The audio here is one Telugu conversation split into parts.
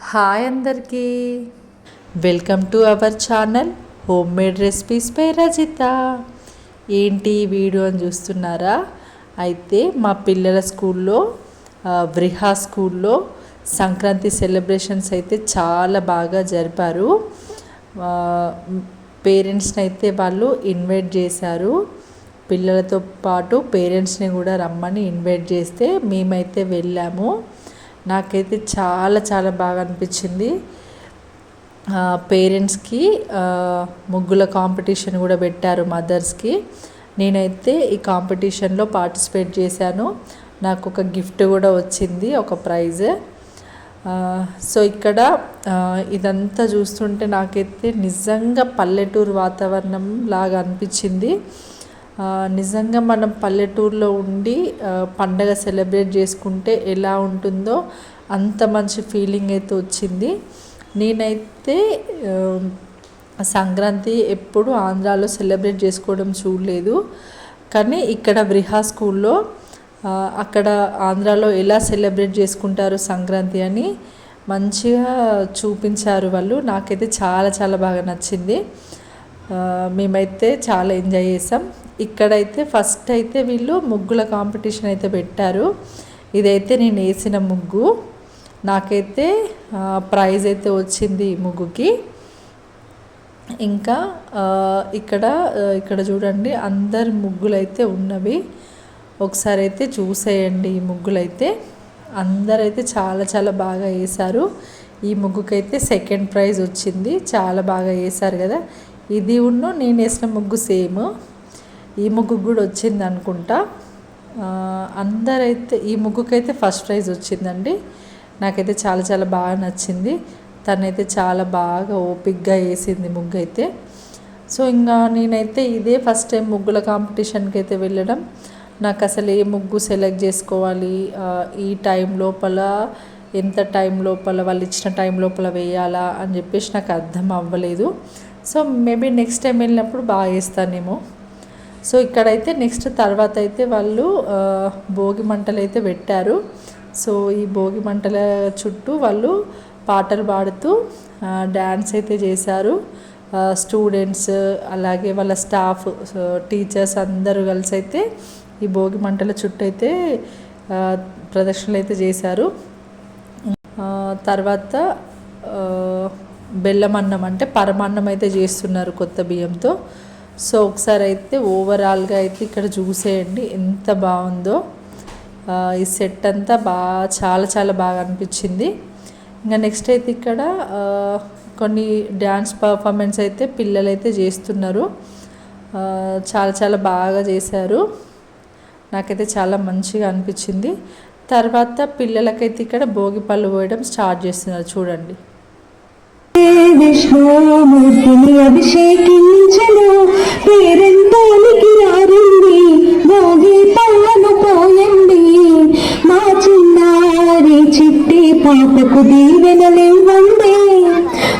హాయ్ అందరికీ. Welcome to our channel home made recipes పై రజిత ఏంటి ఈ వీడియో అని చూస్తున్నారా? అయితే మా పిల్లల స్కూల్లో ఆ, వ్రిహా స్కూల్లో సంక్రాంతి సెలబ్రేషన్స్ అయితే చాలా బాగా జరిపారు. పేరెంట్స్ని అయితే వాళ్ళు ఇన్వైట్ చేశారు. పిల్లలతో పాటు పేరెంట్స్ని కూడా రమ్మని ఇన్వైట్ చేస్తే మేమైతే వెళ్ళాము. నాకైతే చాలా చాలా బాగా అనిపించింది. పేరెంట్స్కి ముగ్గుల కాంపిటీషన్ కూడా పెట్టారు మదర్స్కి. నేనైతే ఈ కాంపిటీషన్లో పార్టిసిపేట్ చేశాను. నాకు ఒక గిఫ్ట్ కూడా వచ్చింది ఒక ప్రైజ్. సో ఇక్కడ ఇదంతా చూస్తుంటే నాకైతే నిజంగా పల్లెటూరు వాతావరణం లాగా అనిపించింది. నిజంగా మనం పల్లెటూరులో ఉండి పండగ సెలబ్రేట్ చేసుకుంటే ఎలా ఉంటుందో అంత మంచి ఫీలింగ్ అయితే వచ్చింది. నేనైతే సంక్రాంతి ఎప్పుడు ఆంధ్రాలో సెలబ్రేట్ చేసుకోవడం చూడలేదు. కానీ ఇక్కడ వ్రిహా స్కూల్లో అక్కడ ఆంధ్రాలో ఎలా సెలబ్రేట్ చేసుకుంటారు సంక్రాంతి అని మంచిగా చూపించారు వాళ్ళు. నాకైతే చాలా చాలా బాగా నచ్చింది. మేమైతే చాలా ఎంజాయ్ చేసాం. ఇక్కడైతే ఫస్ట్ అయితే వీళ్ళు ముగ్గుల కాంపిటీషన్ అయితే పెట్టారు. ఇదైతే నేను వేసిన ముగ్గు. నాకైతే ప్రైజ్ అయితే వచ్చింది ఈ ముగ్గుకి. ఇంకా ఇక్కడ ఇక్కడ చూడండి అందరి ముగ్గులైతే ఉన్నవి. ఒకసారి అయితే చూసేయండి ఈ ముగ్గులు అయితే అందరైతే చాలా చాలా బాగా వేశారు. ఈ ముగ్గుకైతే సెకండ్ ప్రైజ్ వచ్చింది. చాలా బాగా వేశారు కదా. ఇది ఉన్ను నేను వేసిన ముగ్గు సేమ్. ఈ ముగ్గుకు కూడా వచ్చింది అనుకుంటా. అందరైతే ఈ ముగ్గుకైతే ఫస్ట్ ప్రైజ్ వచ్చిందండి. నాకైతే చాలా చాలా బాగా నచ్చింది. తనైతే చాలా బాగా ఓపిక్గా వేసింది ముగ్గు అయితే సో ఇంకా నేనైతే ఇదే ఫస్ట్ టైం ముగ్గుల కాంపిటీషన్కి అయితే వెళ్ళడం. నాకు అసలు ఏ ముగ్గు సెలెక్ట్ చేసుకోవాలి. ఈ టైం లోపల ఎంత టైం లోపల వాళ్ళు ఇచ్చిన టైం లోపల వేయాలా అని చెప్పేసి నాకు అర్థం అవ్వలేదు. సో మేబీ నెక్స్ట్ టైం వెళ్ళినప్పుడు బాగా వేస్తానేమో సో ఇక్కడైతే నెక్స్ట్ తర్వాత అయితే వాళ్ళు భోగి మంటలు అయితే పెట్టారు. సో ఈ భోగి మంటల చుట్టూ వాళ్ళు పాటలు పాడుతూ డ్యాన్స్ అయితే చేశారు. స్టూడెంట్స్ అలాగే వాళ్ళ స్టాఫ్ టీచర్స్ అందరూ కలిసి అయితే ఈ భోగి మంటల చుట్టూ అయితే ప్రదర్శనలు అయితే చేశారు. తర్వాత బెల్లం అన్నం అంటే పరమాన్నం అయితే చేస్తున్నారు కొత్త బియ్యంతో. సో ఒకసారి అయితే ఓవరాల్గా అయితే ఇక్కడ చూసేయండి ఎంత బాగుందో. ఈ సెట్ అంతా బాగా చాలా చాలా బాగా అనిపించింది. ఇంకా నెక్స్ట్ అయితే ఇక్కడ కొన్ని డ్యాన్స్ పర్ఫార్మెన్స్ అయితే పిల్లలు అయితే చేస్తున్నారు చాలా చాలా బాగా చేశారు. నాకైతే చాలా మంచిగా అనిపించింది. తర్వాత పిల్లలకైతే ఇక్కడ భోగి పళ్ళు పోయడం స్టార్ట్ చేస్తున్నారు. చూడండి. విష్ణుమూర్తిని అభిషేకించను. పేరంటానికి రారండి భోగి పాలు పోయండి. మా చిన్నారి చిట్టి పాపకు దీవెనలివ్వండి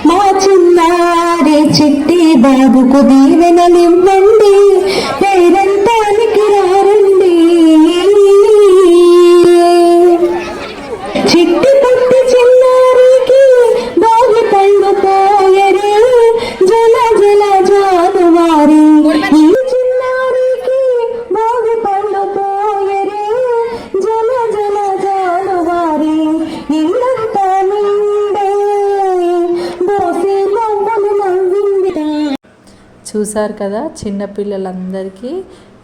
మా చిన్నారి చిట్టి బాబుకు దీవెనలివ్వండి పేరెంత చూసారు కదా చిన్నపిల్లలందరికీ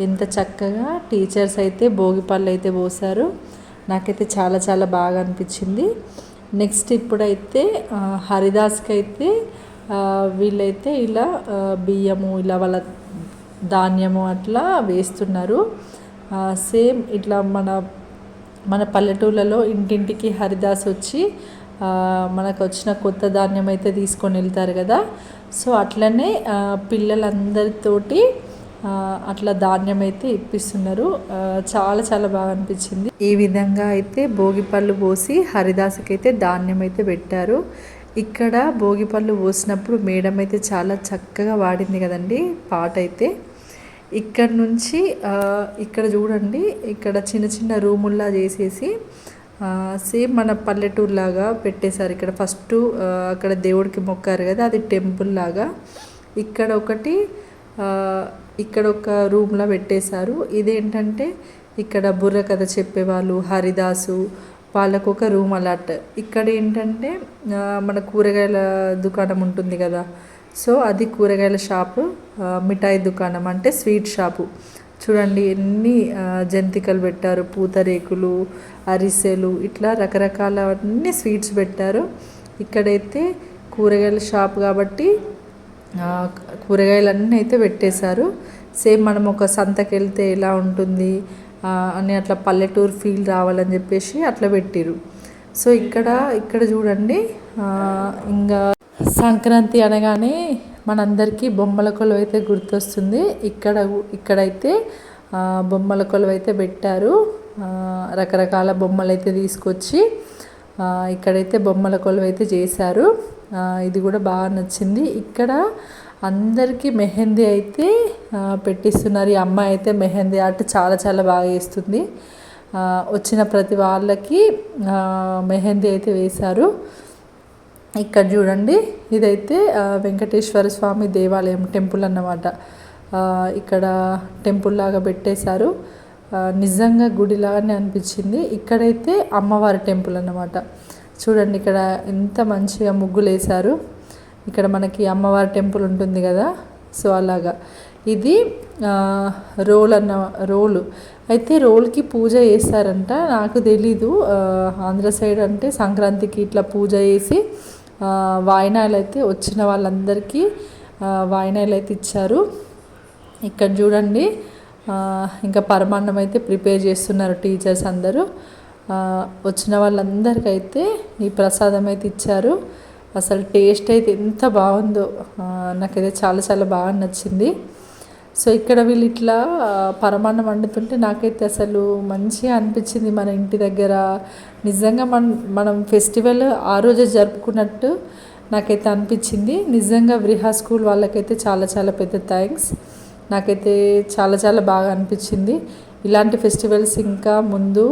ఎంత చక్కగా టీచర్స్ అయితే భోగి పళ్ళు అయితే పోసారు. నాకైతే చాలా చాలా బాగా అనిపించింది. నెక్స్ట్ ఇప్పుడైతే హరిదాస్కి అయితే వీళ్ళైతే ఇలా బియ్యము ఇలా వాళ్ళ ధాన్యము అట్లా వేస్తున్నారు. సేమ్ ఇట్లా మన మన పల్లెటూళ్ళలో ఇంటింటికి హరిదాస్ వచ్చి మనకు వచ్చిన కొత్త ధాన్యం అయితే తీసుకొని వెళ్తారు కదా. సో అట్లనే పిల్లలందరితోటి అట్లా ధాన్యం అయితే ఇప్పిస్తున్నారు చాలా చాలా బాగా అనిపించింది. ఈ విధంగా అయితే భోగిపళ్ళు పోసి హరిదాసుకి అయితే ధాన్యం అయితే పెట్టారు. ఇక్కడ భోగి పళ్ళు పోసినప్పుడు మేడం అయితే చాలా చక్కగా వాడింది కదండి పాట అయితే. ఇక్కడ నుంచి ఇక్కడ చూడండి ఇక్కడ చిన్న చిన్న రూముల్లా చేసేసి సేమ్ మన పల్లెటూరు లాగా పెట్టేశారు ఇక్కడ. ఫస్ట్ అక్కడ దేవుడికి మొక్కారు కదా అది టెంపుల్ లాగా. ఇక్కడ ఒకటి ఇక్కడ ఒక రూమ్లో పెట్టేశారు. ఇదేంటంటే ఇక్కడ బుర్ర కథ చెప్పేవాళ్ళు హరిదాసు వాళ్ళకు ఒక రూమ్ అలాట్. ఇక్కడ ఏంటంటే మన కూరగాయల దుకాణం ఉంటుంది కదా. సో అది కూరగాయల షాపు మిఠాయి దుకాణం అంటే స్వీట్ షాపు. చూడండి ఎన్ని జంతికలు పెట్టారు పూతరేకులు అరిసెలు ఇట్లా రకరకాల అన్ని స్వీట్స్ పెట్టారు. ఇక్కడైతే కూరగాయల షాప్ కాబట్టి కూరగాయలన్నీ అయితే పెట్టేశారు. సేమ్ మనం ఒక సంతకి వెళ్తే ఎలా ఉంటుంది అని అట్లా పల్లెటూరు ఫీల్ రావాలని చెప్పేసి అట్లా పెట్టిరు సో ఇక్కడ ఇక్కడ చూడండి ఇంకా సంక్రాంతి అనగానే మనందరికీ బొమ్మల కొలువు అయితే గుర్తొస్తుంది. ఇక్కడ ఇక్కడైతే బొమ్మల కొలువు అయితే పెట్టారు. రకరకాల బొమ్మలు అయితే తీసుకొచ్చి ఇక్కడైతే బొమ్మల కొలువు అయితే చేశారు. ఇది కూడా బాగా నచ్చింది. ఇక్కడ అందరికీ మెహందీ అయితే పెట్టిస్తున్నారు. ఈ అమ్మాయి అయితే మెహందీ ఆర్ట్ చాలా చాలా బాగా వేస్తుంది వచ్చిన ప్రతి వాళ్ళకి మెహందీ అయితే వేశారు. ఇక్కడ చూడండి ఇదైతే వెంకటేశ్వర స్వామి దేవాలయం టెంపుల్ అన్నమాట. ఇక్కడ టెంపుల్ లాగా పెట్టేశారు. నిజంగా గుడిలాగానే అనిపించింది. ఇక్కడైతే అమ్మవారి టెంపుల్ అన్నమాట. చూడండి ఇక్కడ ఎంత మంచిగా ముగ్గులు వేశారు ఇక్కడ మనకి అమ్మవారి టెంపుల్ ఉంటుంది కదా సో అలాగా. ఇది రోల్ అన్న రోలు. అయితే రోల్కి పూజ చేస్తారంట. నాకు తెలీదు ఆంధ్ర సైడ్ అంటే సంక్రాంతికి ఇట్లా పూజ చేసి వాయినాలు అయితే వచ్చిన వాళ్ళందరికీ వాయినాలు అయితే ఇచ్చారు. ఇక్కడ చూడండి ఇంకా పరమాన్నం అయితే ప్రిపేర్ చేస్తున్నారు టీచర్స్ అందరూ. వచ్చిన వాళ్ళందరికైతే ఈ ప్రసాదం అయితే ఇచ్చారు. అసలు టేస్ట్ అయితే ఎంత బాగుందో నాకైతే చాలా చాలా బాగా నచ్చింది. సో ఇక్కడ వీళ్ళు ఇట్లా పరమాన్నం వండుతుంటే నాకైతే అసలు మంచిగా అనిపించింది మన ఇంటి దగ్గర. నిజంగా మన మనం ఫెస్టివల్ ఆ రోజే జరుపుకున్నట్టు నాకైతే అనిపించింది. నిజంగా వ్రిహా స్కూల్ వాళ్ళకైతే చాలా చాలా పెద్ద థ్యాంక్స్. నాకైతే చాలా చాలా బాగా అనిపించింది. ఇలాంటి ఫెస్టివల్స్ ఇంకా ముందు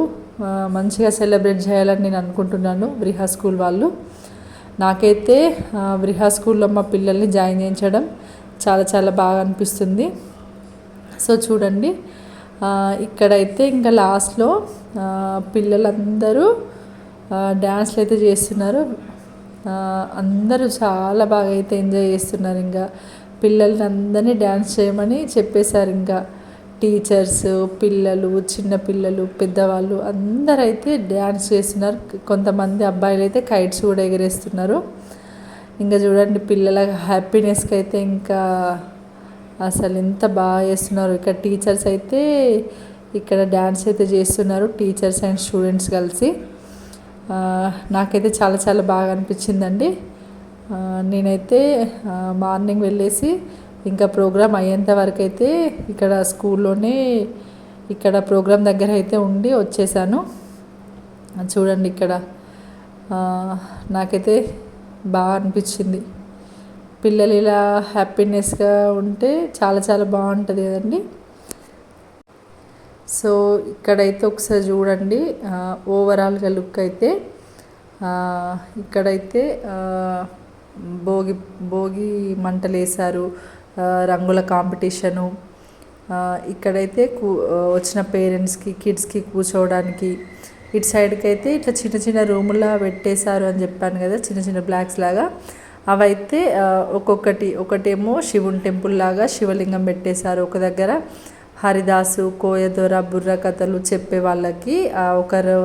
మంచిగా సెలబ్రేట్ చేయాలని నేను అనుకుంటున్నాను వ్రిహా స్కూల్ వాళ్ళు. నాకైతే ఆ, వ్రిహా స్కూల్లో మా పిల్లల్ని జాయిన్ చేయించడం చాలా చాలా బాగా అనిపిస్తుంది. సో చూడండి. ఇక్కడైతే ఇంకా లాస్ట్లో పిల్లలందరూ డ్యాన్స్లు అయితే చేస్తున్నారు. అందరూ చాలా బాగా అయితే ఎంజాయ్ చేస్తున్నారు ఇంకా. పిల్లల్ని అందరినీ డ్యాన్స్ చేయమని చెప్పేశారు ఇంకా. టీచర్స్ పిల్లలు చిన్న పిల్లలు పెద్దవాళ్ళు అందరైతే డ్యాన్స్ చేస్తున్నారు. కొంతమంది అబ్బాయిలు అయితే కైట్స్ కూడా ఎగరేస్తున్నారు. ఇంకా చూడండి పిల్లల హ్యాపీనెస్కి అయితే ఇంకా అసలు ఎంత బాగా చేస్తున్నారు. ఇక్కడ టీచర్స్ అయితే ఇక్కడ డ్యాన్స్ అయితే చేస్తున్నారు టీచర్స్ అండ్ స్టూడెంట్స్ కలిసి. నాకైతే చాలా చాలా బాగా అనిపించిందండి. నేనైతే మార్నింగ్ వెళ్ళేసి ఇంకా ప్రోగ్రామ్ అయ్యేంత వరకు అయితే ఇక్కడ స్కూల్లోనే ఇక్కడ ప్రోగ్రామ్ దగ్గర అయితే ఉండి వచ్చేసాను. చూడండి ఇక్కడ నాకైతే బాగా అనిపించింది. పిల్లలు ఇలా హ్యాపీనెస్గా ఉంటే చాలా చాలా బాగుంటుంది కదండి. సో ఇక్కడైతే ఒకసారి చూడండి. ఓవరాల్గా లుక్ అయితే ఇక్కడైతే భోగి భోగి మంటలు వేశారు. రంగుల కాంపిటీషను. ఇక్కడైతే కూ వచ్చిన పేరెంట్స్కి కిడ్స్కి కూర్చోవడానికి ఇటు సైడ్కి అయితే ఇట్లా చిన్న చిన్న రూములా పెట్టేశారు అని చెప్పాను కదా చిన్న చిన్న బ్లాక్స్ లాగా. అవైతే ఒక్కొక్కటి ఒకటేమో శివుని టెంపుల్ లాగా శివలింగం పెట్టేశారు ఒక దగ్గర. హరిదాసు కోయదొర బుర్ర కథలు చెప్పే వాళ్ళకి ఒకరు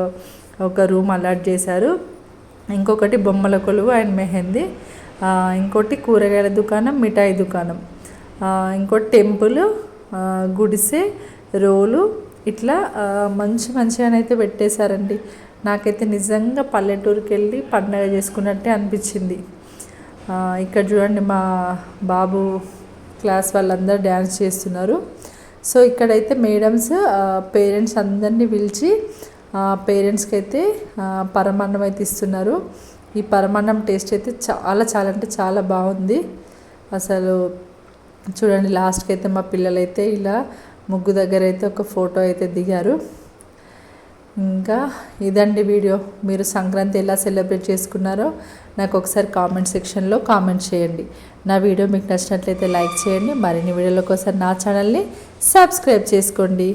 ఒక రూమ్ అలాట్ చేశారు. ఇంకొకటి బొమ్మల కొలువు అండ్ మెహందీ. ఇంకోటి కూరగాయల దుకాణం మిఠాయి దుకాణం. ఇంకోటి టెంపుల్ గుడిసె రోలు ఇట్లా మంచి మంచిగానైతే పెట్టేశారండి. నాకైతే నిజంగా పల్లెటూరుకి వెళ్ళి పండగ చేసుకున్నట్టే అనిపించింది. ఇక్కడ చూడండి మా బాబు క్లాస్ వాళ్ళందరూ డ్యాన్స్ చేస్తున్నారు. సో ఇక్కడైతే మేడమ్స్ పేరెంట్స్ అందరినీ పిలిచి పేరెంట్స్కి అయితే పరమాన్నం అయితే ఇస్తున్నారు. ఈ పరమాన్నం టేస్ట్ అయితే చాలా చాలా అంటే చాలా బాగుంది. అసలు చూడండి లాస్ట్కి అయితే మా పిల్లలైతే ఇలా ముగ్గు దగ్గర అయితే ఒక ఫోటో అయితే దిగారు. ఇంకా ఇదండి వీడియో. మీరు సంక్రాంతి ఎలా సెలబ్రేట్ చేసుకున్నారో నాకు ఒకసారి కామెంట్ సెక్షన్లో కామెంట్ చేయండి. నా వీడియో మీకు నచ్చినట్లయితే లైక్ చేయండి. మరిన్ని వీడియోల కోసం నా ఛానల్ని సబ్స్క్రైబ్ చేసుకోండి.